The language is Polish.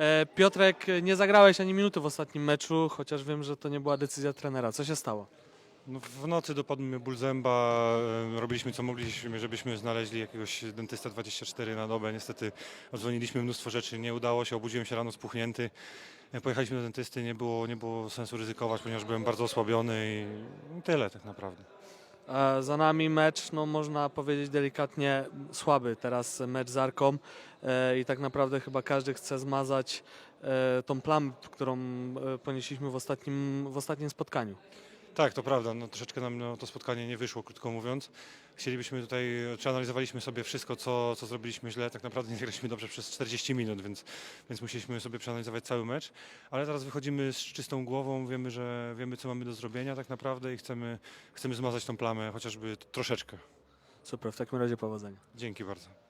E, Piotrek, nie zagrałeś ani minuty w ostatnim meczu, chociaż wiem, że to nie była decyzja trenera. Co się stało? No, w nocy dopadł mnie ból zęba, e, robiliśmy co mogliśmy, żebyśmy znaleźli jakiegoś dentysta 24 na dobę. Niestety odzwoniliśmy mnóstwo rzeczy, nie udało się, obudziłem się rano spuchnięty. E, Pojechaliśmy do dentysty, nie było, nie było sensu ryzykować, ponieważ byłem bardzo osłabiony i tyle tak naprawdę. E, Za nami mecz, no można powiedzieć delikatnie słaby. Teraz mecz z Arką e, i tak naprawdę chyba każdy chce zmazać e, tą plamę, którą ponieśliśmy w ostatnim, w ostatnim spotkaniu. Tak, to prawda. No, troszeczkę nam no, to spotkanie nie wyszło, krótko mówiąc. Chcielibyśmy tutaj, przeanalizowaliśmy sobie wszystko, co, co zrobiliśmy źle. Tak naprawdę nie zagraliśmy dobrze przez 40 minut, więc, więc musieliśmy sobie przeanalizować cały mecz. Ale teraz wychodzimy z czystą głową, wiemy, że wiemy, co mamy do zrobienia tak naprawdę i chcemy, chcemy zmazać tą plamę chociażby troszeczkę. Super, w takim razie powodzenia. Dzięki bardzo.